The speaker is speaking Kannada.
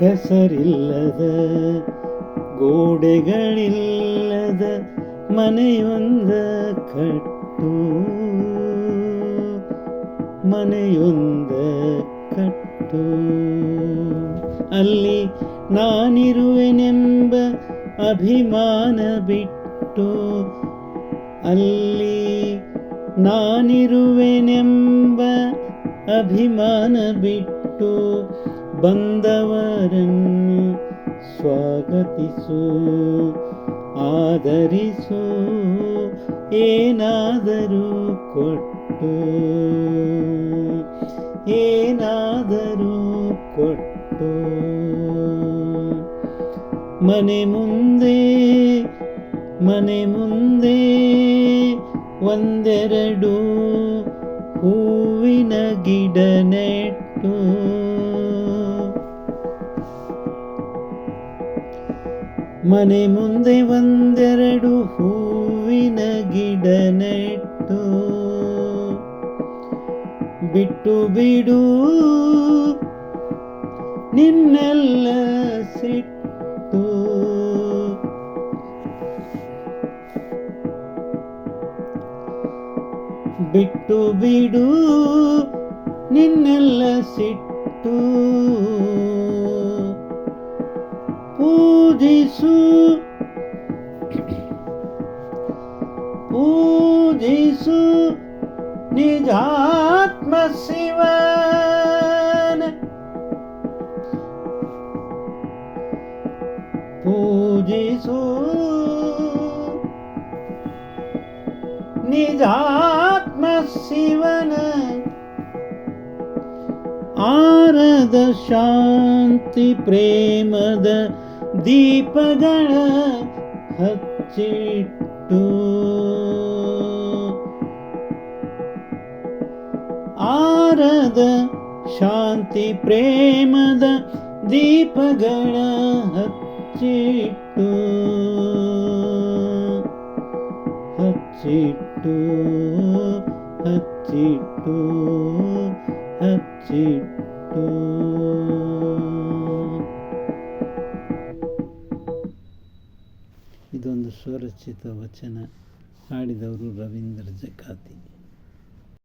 ಹೆಸರಿಲ್ಲದ ಗೋಡೆಗಳಿಲ್ಲದ ಮನೆಯೊಂದ ಕಟ್ಟು. ಮನೆಯೊಂದ ಕಟ್ಟು. ಅಲ್ಲಿ ನಾನಿರುವೆನೆಂಬ ಅಭಿಮಾನ ಬಿಟ್ಟು ಅಲ್ಲಿ ನಾನಿರುವೆನೆಂಬ ಅಭಿಮಾನ ಬಿಟ್ಟು ಬಂದವರನ್ನು ಸ್ವಾಗತಿಸು ಆದರಿಸು ಏನಾದರೂ ಕೊಟ್ಟು ಏನಾದರೂ ಕೊಟ್ಟು. ಮನೆ ಮುಂದೆ ಮನೆ ಮುಂದೆ ಒಂದೆರಡು ಹೂವಿನ ಗಿಡ ನೆಟ್ಟು ಮನೆ ಮುಂದೆ ಒಂದೆರಡು ಹೂವಿನ ಗಿಡ ನೆಟ್ಟು. ಬಿಟ್ಟು ಬಿಡು ನಿನ್ನೆಲ್ಲ ಸಿಟ್ಟು. ಬಿಟ್ಟು ಬಿಡು ನಿನ್ನೆಲ್ಲ ಸಿಟ್ಟು. பூஜிசு பூஜிசு நிஜாத்ம சிவன் பூஜிசு நிஜாத்ம சிவன் ஆரத சாந்தி பிரேமத ದೀಪಗಳ ಹಚ್ಚಿಟ್ಟು ಆರದ ಶಾಂತಿ ಪ್ರೇಮದ ದೀಪಗಳ ಹಚ್ಚಿಟ್ಟು ಹಚ್ಚಿಟ್ಟು ಹಚ್ಚಿಟ್ಟು ಹಚ್ಚಿಟ್ಟು ಇದೊಂದು ಸ್ವರಚಿತ ವಚನ ಹಾಡಿದವರು ರವೀಂದ್ರ ಜಕಾತಿ